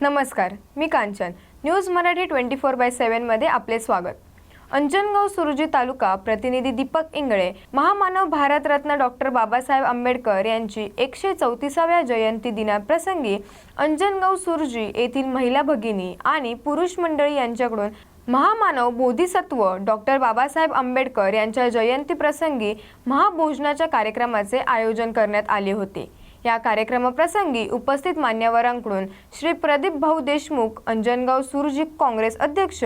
नमस्कार मी Kanchan. News Marathi twenty four by सेव्हनमध्ये आपले स्वागत. अंजनगाव सुरुजी तालुका प्रतिनिधी दीपक इंगळे महामानव भारतरत्न डॉक्टर बाबासाहेब आंबेडकर यांची एकशे चौतीसाव्या जयंती दिनाप्रसंगी अंजनगाव सुरजी येथील महिला भगिनी आणि पुरुष मंडळी यांच्याकडून महामानव बोधिसत्व डॉक्टर बाबासाहेब आंबेडकर यांच्या जयंतीप्रसंगी महाभोजनाच्या कार्यक्रमाचे आयोजन करण्यात आले होते. या कार्यक्रमाप्रसंगी उपस्थित मान्यवरांकडून श्री प्रदीप भाऊ देशमुख अंजनगाव सुरजी काँग्रेस अध्यक्ष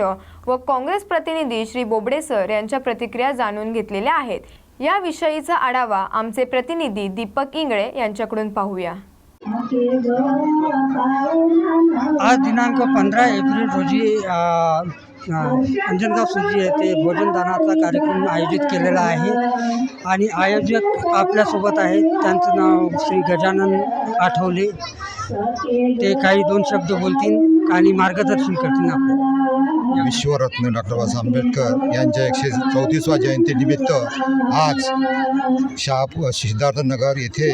व काँग्रेस प्रतिनिधी श्री बोबडे सर यांच्या प्रतिक्रिया जाणून घेतलेल्या आहेत. याविषयीचा आढावा आमचे प्रतिनिधी दीपक इंगळे यांच्याकडून पाहूया. आज दिनांक पंधरा एप्रिल रोजी अंजनगाव सुजी येथे भोजनदानाचा कार्यक्रम आयोजित केलेला आहे. आणि आयोजक आपल्यासोबत आहेत. त्यांचं नाव श्री गजानन आठवले. ते काही दोन शब्द बोलतील आणि मार्गदर्शन करतील आपल्याला. विश्वरत्न डॉक्टर बाबासाहेब आंबेडकर यांच्या एकशे चौतीसव्या जयंतीनिमित्त आज शहापूर सिद्धार्थनगर येथे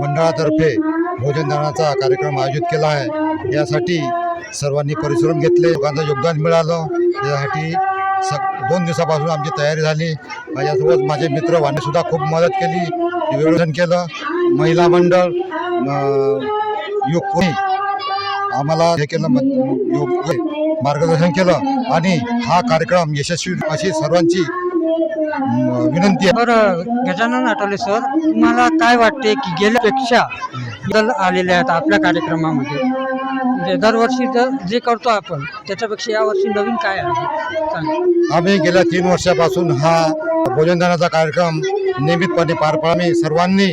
मंडळातर्फे भोजनदानाचा कार्यक्रम आयोजित केला आहे. यासाठी सर्वांनी परिश्रम घेतले लोकांचं योगदान मिळालं. यासाठी स दोन दिवसापासून आमची तयारी झाली. माझ्यासोबत माझे मित्र वाणीसुद्धा खूप मदत केली. निवेदन केलं. महिला मंडळ अं, युग आम्हाला हे केलं म- योग मार्गदर्शन केलं. आणि हा कार्यक्रम यशस्वी अशी सर्वांची विनंती आहे. बरं गजानन आठवले सर तुम्हाला काय वाटते की गेल्यापेक्षा बदल आलेले आहेत आपल्या कार्यक्रमामध्ये? म्हणजे दरवर्षी जर जे करतो आपण त्याच्यापेक्षा यावर्षी नवीन काय आहे? सांगा. आम्ही गेल्या तीन वर्षापासून हा भोजनदानाचा कार्यक्रम नियमितपणे पार आम्ही सर्वांनी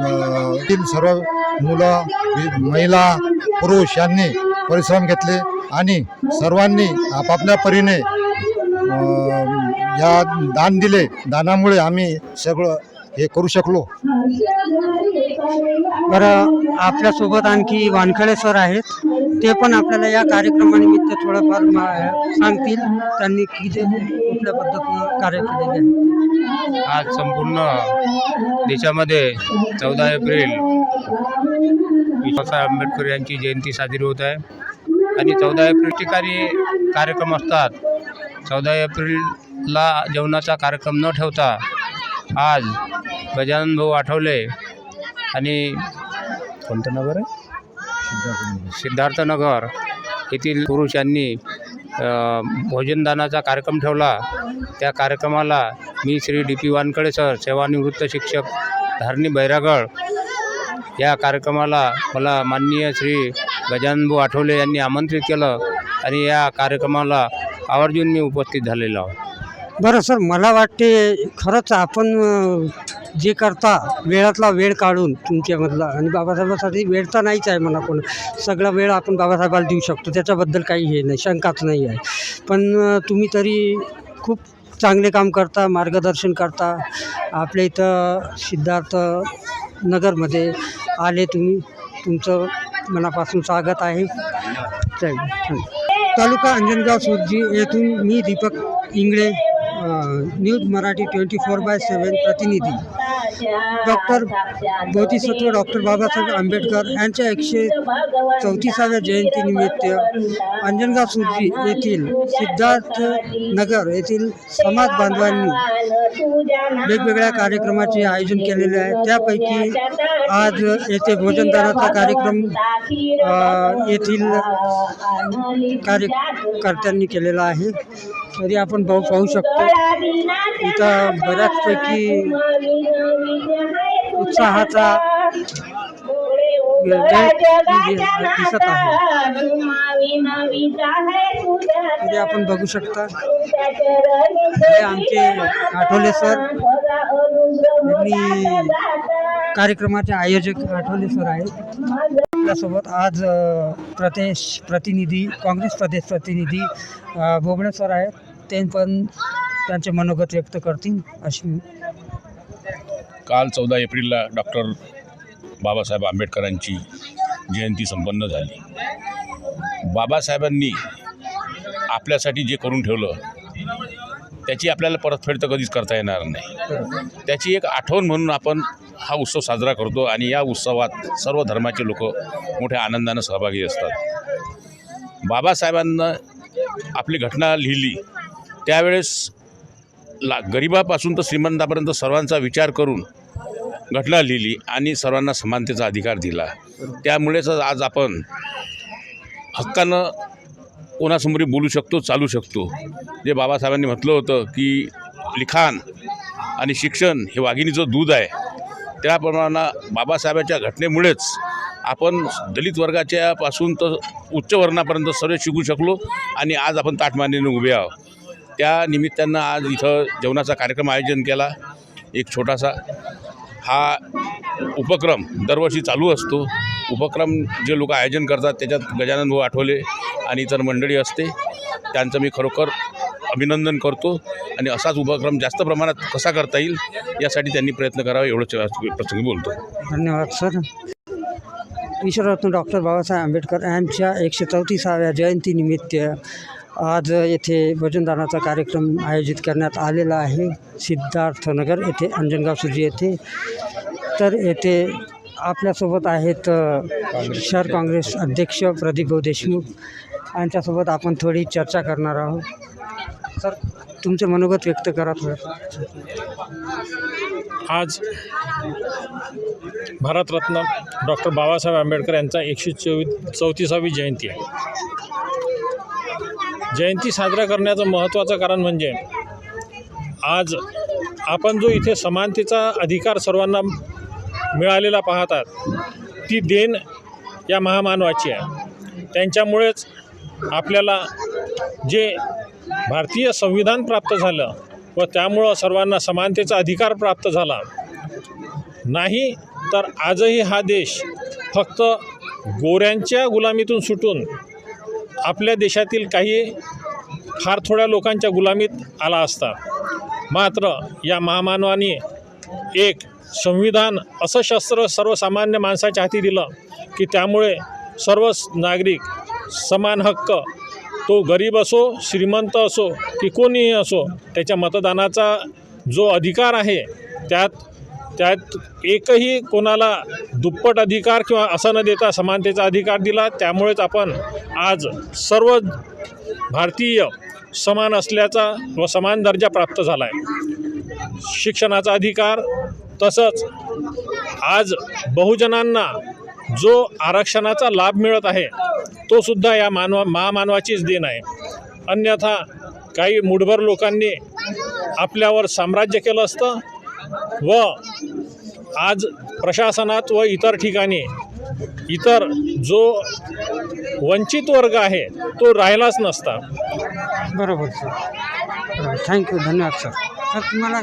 अं, तील सर्व मुलं वि- महिला पुरुष यांनी परिश्रम घेतले आणि सर्वांनी आपापल्या परीने अं, या दान दिले. दानामुळे आम्ही सगळं हे करू शकलो. बरं आपल्यासोबत आणखी वानखळे सर आहेत. ते पण आपल्याला या कार्यक्रमानिमित्त थोडंफार मा- सांगतील. त्यांनी किती कुठल्या पद्धतीनं कार्य केलेले आहे. आज संपूर्ण देशामध्ये चौदा एप्रिल बाबासाहेब आंबेडकर यांची जयंती साजरी होत आहे. आणि चौदा एप्रिल ठिकाणी कार्यक्रम असतात. चौदा एप्रिलला जेवणाचा कार्यक्रम न ठेवता आज गजानन भाऊ आठवले आणि कोणतं नगर आहे? सिद्धार्थनगर. येथील पुरुष यांनी भोजनदानाचा कार्यक्रम ठेवला. त्या कार्यक्रमाला मी Shri D P Wankhade sir सेवानिवृत्त शिक्षक धारणी बैरागड या कार्यक्रमाला मला माननीय श्री गजाननभाऊ आठवले यांनी आमंत्रित केलं आणि या कार्यक्रमाला आवर्जून मी उपस्थित झालेलो आहोत बरं सर मला वाटते खरंच आपण जे करता वेळातला वेळ काढून तुमच्यामधला. आणि बाबासाहेबासाठी वेळ तर नाहीच आहे म्हणा कोण. सगळा वेळ आपण बाबासाहेबाला देऊ शकतो. त्याच्याबद्दल काही हे नाही शंकाच नाही आहे. पण तुम्ही तरी खूप चांगले काम करता मार्गदर्शन करता. आपल्या इथं सिद्धार्थ नगरमध्ये आले तुम्ही. तुमचं मनापासून स्वागत आहे. तालुका अंजनगाव सुरजी येथून मी Deepak Ingle. News Marathi twenty four by seven प्रतिनिधी. डॉक्टर बोधिसत्व डॉक्टर बाबासाहेब आंबेडकर यांच्या एकशे चौतीसाव्या जयंतीनिमित्त अंजनगाव सुरजी येथील सिद्धार्थ नगर येथील समाज बांधवांनी वेगवेगळ्या कार्यक्रमाचे आयोजन केलेले आहे. त्यापैकी आज येथे भोजनदानाचा कार्यक्रम येथील कार्यकर्त्यांनी केलेला आहे. तरी आपण पाहू पाहू शकतो. इथं बऱ्याचपैकी उत्साहाचा दिसत आहे. तरी आपण बघू शकता. हे आमचे आठवले सर. यांनी कार्यक्रमाचे आयोजक आठवले सर आहेत. आपल्यासोबत आज प्रदेश प्रतिनिधी काँग्रेस प्रदेश प्रतिनिधी बोबणे सर आहेत. ते पण त्यांचे मनोगत व्यक्त करतील अशी काल चौदा एप्रिलला डॉक्टर बाबासाहेब आंबेडकरांची जयंती संपन्न झाली. बाबासाहेबांनी आपल्यासाठी जे करून ठेवलं त्याची आपल्याला परतफेड तर कधीच करता येणार नाही. त्याची एक आठवण म्हणून आपण हा उत्सव साजरा करतो आणि या उत्सवात सर्व धर्माचे लोक मोठ्या आनंदानं सहभागी असतात. बाबासाहेबांना आपली घटना लिहिली त्यावेळेस ला गरिबापासून तर श्रीमंतापर्यंत सर्वांचा विचार करून घटना लिहिली आणि सर्वांना समानतेचा अधिकार दिला. त्यामुळेच आज आपण हक्कानं कोणासमोर बोलू शकतो चालू शकतो. जे बाबासाहेबांनी म्हटलं होतं की लिखाण आणि शिक्षण हे वाघिणीचं दूध आहे. त्याप्रमाणे बाबासाहेबांच्या घटनेमुळेच आपण दलित वर्गाच्यापासून तर उच्च वर्णापर्यंत सर्व शिकू शकलो आणि आज आपण ताटमानीने उभे आहोत. त्या निमित्तानं आज इथं जेवणाचा कार्यक्रम आयोजन केला. एक छोटासा हा उपक्रम दरवर्षी चालू असतो. उपक्रम जे लोक आयोजन करतात त्याच्यात गजानन भाऊ आठवले आणि इतर मंडळी असते. त्यांचं मी खरोखर अभिनंदन करतो आणि असाच उपक्रम जास्त प्रमाणात कसा करता येईल यासाठी त्यांनी प्रयत्न करावा एवढं प्रसंगी बोलतो. धन्यवाद सर. ईश्वररत्न डॉक्टर बाबासाहेब आंबेडकर यांच्या एकशे चौतीसाव्या जयंतीनिमित्त आज येथे भजनदानाचा कार्यक्रम आयोजित करण्यात आलेला आहे. सिद्धार्थनगर येथे अंजनगाव सुजी येथे. तर येथे आपल्यासोबत आहेत शहर काँग्रेस अध्यक्ष प्रदीप भाऊ देशमुख. यांच्यासोबत आपण थोडी चर्चा करणार आहोत. सर तुमचे मनोगत व्यक्त करा थोडं. आज भारतरत्न डॉक्टर बाबासाहेब आंबेडकर यांचा एकशे चोवीस चौतीसावी जयंती आहे. जयंती साजरा करण्याचं महत्त्वाचं कारण म्हणजे आज आपण जो इथे समानतेचा अधिकार सर्वांना मिळालेला पाहतात ती देण या महामानवाची आहे. त्यांच्यामुळेच आपल्याला जे भारतीय संविधान प्राप्त झालं व त्यामुळं सर्वांना समानतेचा अधिकार प्राप्त झाला नाही तर आजही हा देश फक्त गोऱ्यांच्या गुलामीतून सुटून आपल्या देशातील काही फार थोड्या लोकांच्या गुलामीत आला असता. मात्र या महामानवाने एक संविधान असं शस्त्र सर्वसामान्य माणसाच्या हाती दिलं की त्यामुळे सर्वच नागरिक समान हक्क तो गरीब असो श्रीमंत असो की कोणीही असो त्याच्या मतदानाचा जो अधिकार आहे त्यात त्यात एकही कोणाला दुप्पट अधिकार किंवा असं न देता समानतेचा अधिकार दिला त्यामुळेच आपण आज सर्व भारतीय समान असल्याचा व समान दर्जा प्राप्त झाला आहे शिक्षणाचा अधिकार तसंच आज बहुजनांना जो आरक्षणाचा लाभ मिळत आहे तो सुद्धा या मानवा महामानवाचीच देण आहे. अन्यथा काही मुठभर लोकांनी आपल्यावर साम्राज्य केलं असतं व आज प्रशासनात व इतर ठिकाणी इतर जो वंचित वर्ग आहे तो राहिलाच नसता. बरोबर सर. Thank you. धन्यवाद सर. सर तुम्हाला